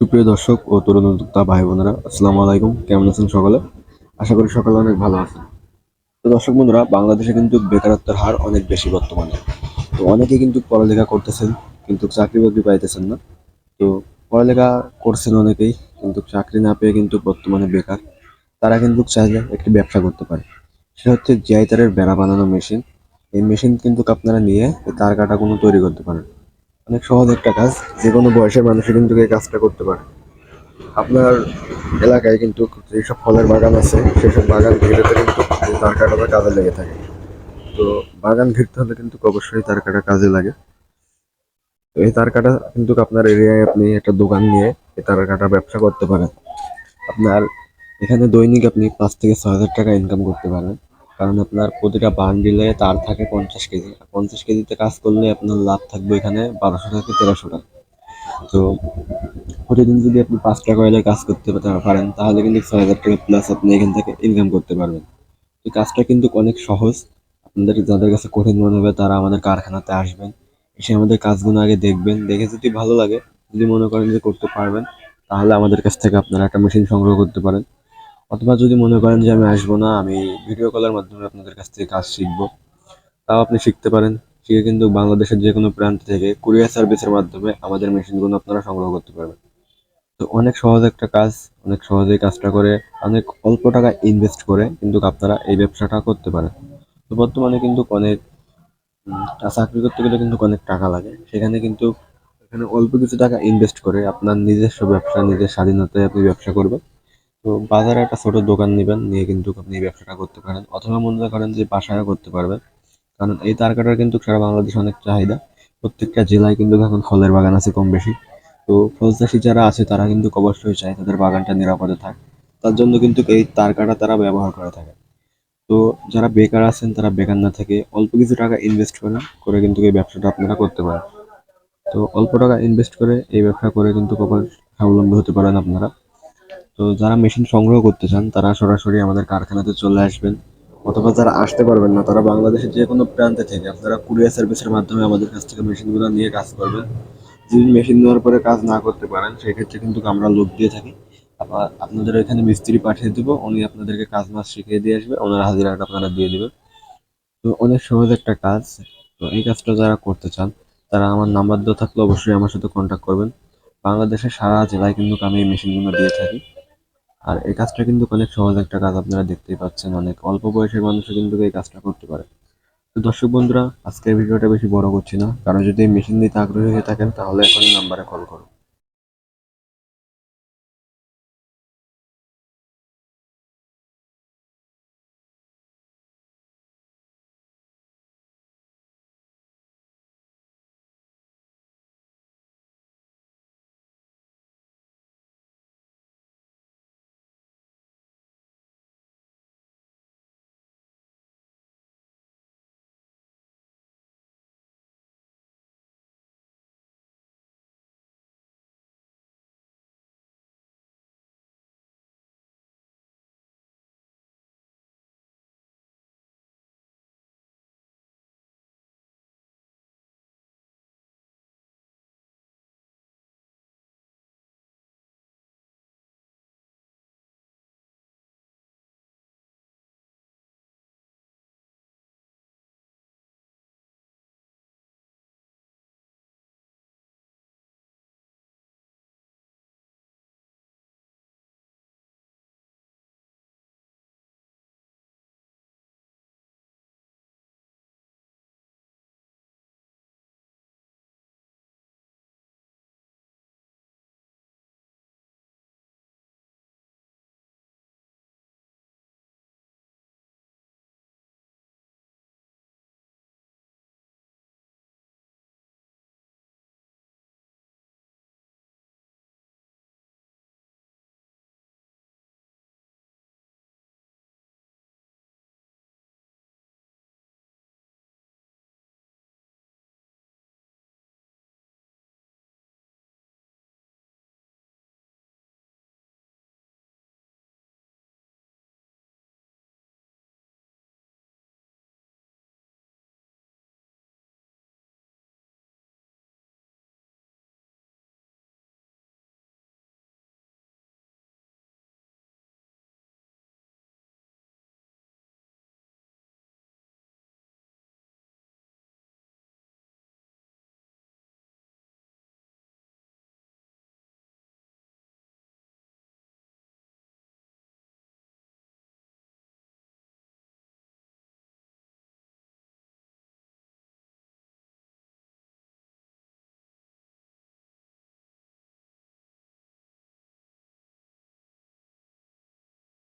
সুপ্রিয় দর্শক ও তরুণ উদ্যোক্তা ভাই বোনেরা, আসসালামু আলাইকুম। কেমন আছেন সকলে? আশা করি সকালে অনেক ভালো আছেন। তো দর্শক বন্ধুরা, বাংলাদেশে কিন্তু বেকারত্বের হার অনেক বেশি বর্তমানে। তো অনেকে কিন্তু পড়ালেখা করতেছেন, কিন্তু চাকরি বাকরি পাইতেছেন না। তো পড়ালেখা করছেন অনেকেই, কিন্তু চাকরি না পেয়ে কিন্তু বর্তমানে বেকার। তারা কিন্তু চাইলে একটি ব্যবসা করতে পারে। সেটা হচ্ছে জিআই তারের বেড়া বানানো মেশিন। এই মেশিন কিন্তু আপনারা নিয়ে তার কাটাগুলো তৈরি করতে পারেন। অনেক সহজ একটা কাজ, যে কোনো বয়সের মানুষই কিন্তু এই কাজটা করতে পারে। আপনার এলাকায় কিন্তু যেসব ফলের বাগান আছে, সেসব বাগান ঘিরেতে কিন্তু তার কাটাটা কাজে লেগে থাকে। তো বাগান ঘিরতে হলে কিন্তু অবশ্যই তার কাটা কাজে লাগে। তো এই তার কাটা কিন্তু আপনার এরিয়ায় আপনি একটা দোকান নিয়ে এই তার কাটা ব্যবসা করতে পারেন। আপনার এখানে দৈনিক আপনি পাঁচ থেকে ছ হাজার টাকা ইনকাম করতে পারেন। কারণ আপনার প্রতিটা বান্ডিলে তার থাকে পঞ্চাশ কেজি। পঞ্চাশ কেজিতে কাজ করলে আপনার লাভ থাকবে এখানে বারোশো থেকে তেরোশো টাকা। তো প্রতিদিন যদি আপনি পাঁচ টাকা হলে কাজ করতে পারেন, তাহলে কিন্তু ছয় হাজার টাকা প্লাস আপনি এখান থেকে ইনকাম করতে পারবেন। এই কাজটা কিন্তু অনেক সহজ। আপনাদের, যাদের কাছে কঠিন মনে হবে, তারা আমাদের কারখানাতে আসবেন। এসে আমাদের কাজগুলো আগে দেখবেন। দেখে যদি ভালো লাগে, যদি মনে করেন যে করতে পারবেন, তাহলে আমাদের কাছ থেকে আপনারা একটা মেশিন সংগ্রহ করতে পারেন। অথবা যদি মনে করেন যে আমি আসব না, আমি ভিডিও কলের মাধ্যমে আপনাদের কাছ থেকে কাজ শিখব, তাও আপনি শিখতে পারেন। শিখে কিন্তু বাংলাদেশের যে কোনো প্রান্ত থেকে কুরিয়ার সার্ভিসের মাধ্যমে আমাদের মেশিনগুলো আপনারা সংগ্রহ করতে পারবেন। তো অনেক সহজ একটা কাজ, অনেক সহজেই কাজটা করে, অনেক অল্প টাকা ইনভেস্ট করে কিন্তু আপনারা এই ব্যবসাটা করতে পারেন। তো বর্তমানে কিন্তু অনেক চাকরি করতে গেলে কিন্তু অনেক টাকা লাগে। সেখানে কিন্তু এখানে অল্প কিছু টাকা ইনভেস্ট করে আপনার নিজস্ব ব্যবসা, নিজের স্বাধীনতায় আপনি ব্যবসা করবেন। তো বাজারে একটা ছোট দোকান নেবেন, নিয়ে কিন্তু আপনি এই ব্যবসাটা করতে পারেন অথবা মনে করেন যে বাসায় করতে পারবেন। কারণ এই তার কাটার কিন্তু সারা বাংলাদেশে অনেক চাহিদা। প্রত্যেকটা জেলায় কিন্তু এখন ফলের বাগান আছে কম বেশি। তো ফল চাষি যারা আছে, তারা কিন্তু অবশ্যই চায় তাদের বাগানটা নিরাপদে থাক। তার জন্য কিন্তু এই তার কাটা তারা ব্যবহার করে থাকে। তো যারা বেকার আছেন, তারা বেকার না থেকে অল্প কিছু টাকা ইনভেস্ট করেন করে কিন্তু এই ব্যবসাটা আপনারা করতে পারেন। তো অল্প টাকা ইনভেস্ট করে এই ব্যবসা করে কিন্তু কখন স্বাবলম্বী হতে পারেন আপনারা। তো যারা মেশিন সংগ্রহ করতে চান, তারা সরাসরি আমাদের কারখানাতে চলে আসবেন অথবা যারা আসতে পারবেন না, তারা বাংলাদেশের যে কোনো প্রান্তে থেকে আপনারা কুরিয়ার সার্ভিসের মাধ্যমে আমাদের কাছ থেকে মেশিনগুলো নিয়ে কাজ করবেন। যদি মেশিন নেওয়ার পরে কাজ না করতে পারেন, সেক্ষেত্রে কিন্তু আমরা লোক দিয়ে থাকি। আবার আপনাদের এখানে মিস্ত্রি পাঠিয়ে দেবো, উনি আপনাদেরকে কাজ মাস শিখিয়ে দিয়ে আসবে, ওনার হাজিরাটা আপনারা দিয়ে দেবেন। তো অনেক সহজ একটা কাজ। তো এই কাজটা যারা করতে চান, তারা আমার নাম্বার দেওয়া থাকলে অবশ্যই আমার সাথে কন্ট্যাক্ট করবেন। বাংলাদেশের সারা জেলায় কিন্তু আমি এই মেশিনগুলো দিয়ে থাকি। আর এই কাজটা কিন্তু অনেক সহজ একটা কাজ আপনারা দেখতেই পাচ্ছেন, অনেক অল্প বয়সের মানুষও কিন্তু এই কাজটা করতে পারে। তো দর্শক বন্ধুরা, আজকের ভিডিওটা বেশি বড় করছি না। কারণ যদি মেশিন দিতে আগ্রহী হয়ে থাকেন, তাহলে এখন নাম্বারে কল করুন।